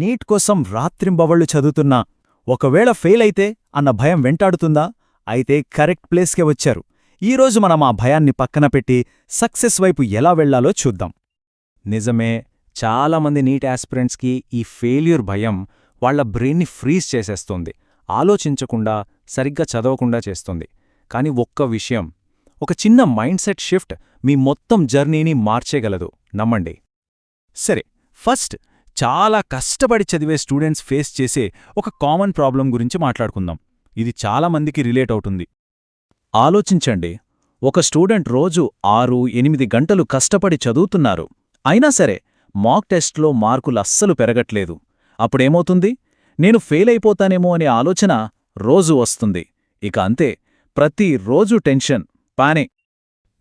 Neat కోసం రాత్రింబవళ్ళు చదువుతున్నా. ఒకవేళ ఫెయిల్ అయితే అన్న భయం వెంటాడుతుందా? అయితే కరెక్ట్ ప్లేస్కే వచ్చారు. ఈరోజు మనం ఆ భయాన్ని పక్కన పెట్టి సక్సెస్ వైపు ఎలా వెళ్ళాలో చూద్దాం. నిజమే చాలామంది నీట్ యాస్పిరెంట్స్కి ఈ ఫెయిల్యూర్ భయం వాళ్ళ బ్రెయిన్ని ఫ్రీజ్ చేసేస్తుంది. ఆలోచించకుండా సరిగ్గా చదవకుండా చేస్తుంది. కాని ఒక్క విషయం ఒక చిన్న మైండ్ సెట్ షిఫ్ట్ మీ మొత్తం జర్నీని మార్చేగలదు నమ్మండి. సరే ఫస్ట్ చాలా కష్టపడి చదివే స్టూడెంట్స్ ఫేస్ చేసే ఒక కామన్ ప్రాబ్లం గురించి మాట్లాడుకుందాం. ఇది చాలామందికి రిలేట్ అవుతుంది. ఆలోచించండి. ఒక స్టూడెంట్ రోజు ఆరు ఎనిమిది గంటలు కష్టపడి చదువుతున్నారు. అయినా సరే మాక్ టెస్ట్లో మార్కులు అస్సలు పెరగట్లేదు. అప్పుడేమవుతుంది? నేను ఫెయిల్ అయిపోతానేమో అనే ఆలోచన రోజు వస్తుంది. ఇక అంతే. ప్రతి రోజు టెన్షన్ పానే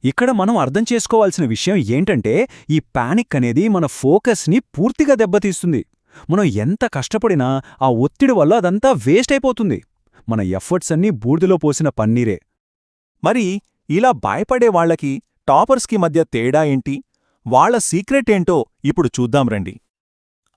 ఇక్కడ మనం అర్థం చేసుకోవాల్సిన విషయం ఏంటంటే ఈ పానిక్ అనేది మన ఫోకస్ని పూర్తిగా దెబ్బతీస్తుంది. మనం ఎంత కష్టపడినా ఆ ఒత్తిడి వల్ల అదంతా వేస్ట్ అయిపోతుంది. మన ఎఫర్ట్స్ అన్నీ బూర్దిలో పోసిన పన్నీరే. మరి ఇలా భయపడే వాళ్ళకి టాపర్స్కి మధ్య తేడా ఏంటి? వాళ్ళ సీక్రెట్ ఏంటో ఇప్పుడు చూద్దాం రండి.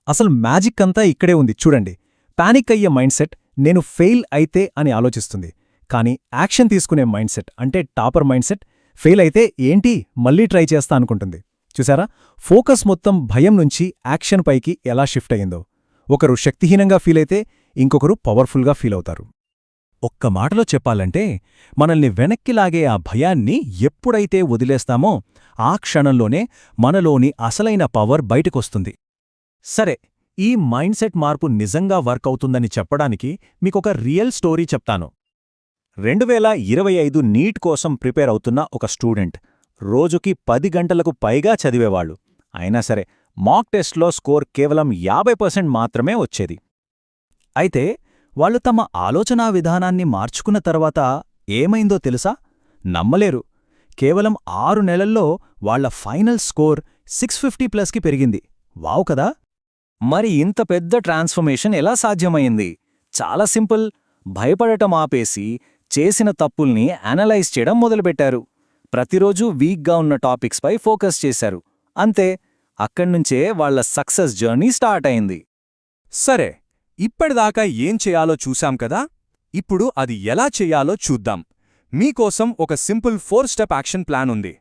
అసలు మ్యాజిక్ అంతా ఇక్కడే ఉంది చూడండి. పానిక్ అయ్యే మైండ్సెట్ నేను ఫెయిల్ అయితే అని ఆలోచిస్తుంది. కానీ యాక్షన్ తీసుకునే మైండ్ సెట్ అంటే టాపర్ మైండ్సెట్ ఫెయిల్ అయితే ఏంటి? మళ్ళీ ట్రై చేస్తా అనుకుంటుంది. చూసారా? ఫోకస్ మొత్తం భయం నుంచి యాక్షన్ పైకి ఎలా షిఫ్ట్ అయిందో ఒకరు శక్తిహీనంగా ఫీల్ అయితే ఇంకొకరు పవర్ఫుల్గా ఫీల్ అవుతారు. ఒక్క మాటలో చెప్పాలంటే మనల్ని వెనక్కి లాగే ఆ భయాన్ని ఎప్పుడైతే వదిలేస్తామో ఆ క్షణంలోనే మనలోని అసలైన పవర్ బయటకొస్తుంది. సరే ఈ మైండ్ సెట్ మార్పు నిజంగా వర్క్ అవుతుందని చెప్పడానికి మీకొక రియల్ స్టోరీ చెప్తాను. రెండు వేల ఇరవై ఐదు నీట్ కోసం ప్రిపేర్ అవుతున్న ఒక స్టూడెంట్ రోజుకి పది గంటలకు పైగా చదివేవాళ్ళు. అయినా సరే మాక్ టెస్ట్లో స్కోర్ కేవలం యాభై పర్సెంట్ మాత్రమే వచ్చేది. అయితే వాళ్ళు తమ ఆలోచనా విధానాన్ని మార్చుకున్న తర్వాత ఏమైందో తెలుసా? నమ్మలేరు. కేవలం ఆరు నెలల్లో వాళ్ళ ఫైనల్ స్కోర్ సిక్స్ ఫిఫ్టీ ప్లస్కి పెరిగింది. వావ్ కదా! మరి ఇంత పెద్ద ట్రాన్స్ఫర్మేషన్ ఎలా సాధ్యమైంది? చాలా సింపుల్. భయపడటం ఆపేసి చేసిన తప్పుల్ని అనలైజ్ చేయడం మొదలుపెట్టారు. ప్రతిరోజూ వీక్గా ఉన్న టాపిక్స్పై ఫోకస్ చేశారు. అంతే అక్కడ్నుంచే వాళ్ళ సక్సెస్ జర్నీ స్టార్ట్ అయింది. సరే ఇప్పటిదాకా ఏం చేయాలో చూశాం కదా? ఇప్పుడు అది ఎలా చెయ్యాలో చూద్దాం. మీకోసం ఒక simple four step action plan ఉంది.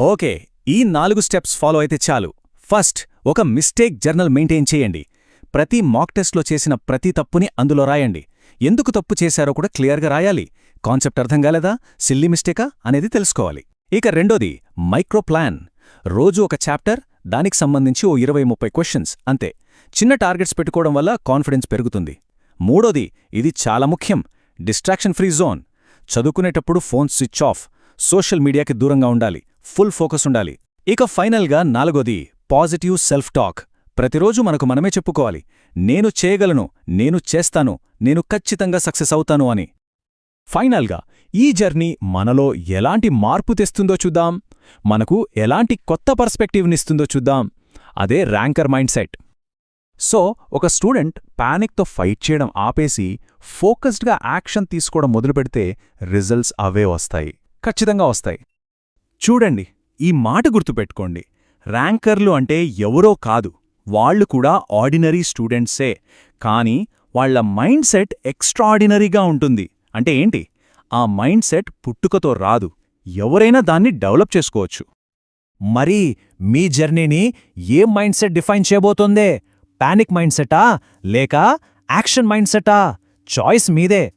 ఓకే ఈ నాలుగు స్టెప్స్ ఫాలో అయితే చాలు. ఫస్ట్ ఒక మిస్టేక్ జర్నల్ మెయింటైన్ చేయండి. ప్రతి మాక్ టెస్ట్లో చేసిన ప్రతి తప్పుని అందులో రాయండి. ఎందుకు తప్పు చేశారో కూడా క్లియర్గా రాయాలి. కాన్సెప్ట్ అర్థం కాలేదా? సిల్లీ మిస్టేకా? అనేది తెలుసుకోవాలి. ఇక రెండోది మైక్రో ప్లాన్. రోజు ఒక చాప్టర్ దానికి సంబంధించి ఓ ఇరవై ముప్పై క్వశ్చన్స్ అంతే. చిన్న టార్గెట్స్ పెట్టుకోవడం వల్ల కాన్ఫిడెన్స్ పెరుగుతుంది. మూడోది ఇది చాలా ముఖ్యం. Distraction free zone. చదువుకునేటప్పుడు ఫోన్ స్విచ్ ఆఫ్. సోషల్ మీడియాకి దూరంగా ఉండాలి. ఫుల్ ఫోకస్ ఉండాలి. ఇక ఫైనల్గా నాలుగోది పాజిటివ్ సెల్ఫ్ టాక్. ప్రతిరోజు మనకు మనమే చెప్పుకోవాలి. నేను చేయగలను నేను చేస్తాను నేను ఖచ్చితంగా సక్సెస్ అవుతాను అని. ఫైనల్గా ఈ జర్నీ మనలో ఎలాంటి మార్పు తెస్తుందో చూద్దాం. మనకు ఎలాంటి కొత్త పర్స్పెక్టివ్నిస్తుందో చూద్దాం. అదే ర్యాంకర్ మైండ్ సెట్ సో ఒక స్టూడెంట్ ప్యానిక్తో ఫైట్ చేయడం ఆపేసి ఫోకస్డ్గా యాక్షన్ తీసుకోవడం మొదలుపెడితే రిజల్ట్స్ అవే వస్తాయి. ఖచ్చితంగా వస్తాయి. చూడండి ఈ మాట గుర్తుపెట్టుకోండి. ర్యాంకర్లు అంటే ఎవరో కాదు. వాళ్ళు కూడా ఆర్డినరీ స్టూడెంట్సే. కానీ వాళ్ళ మైండ్ సెట్ ఎక్స్ట్రాడినరీగా ఉంటుంది. అంటే ఏంటి? ఆ మైండ్ సెట్ పుట్టుకతో రాదు. ఎవరైనా దాన్ని డెవలప్ చేసుకోవచ్చు. మరి మీ జర్నీని ఏ మైండ్ సెట్ డిఫైన్ చేయబోతోందే? పానిక్ మైండ్ సెటా? లేక యాక్షన్ మైండ్ సెటా? చాయిస్ మీదే.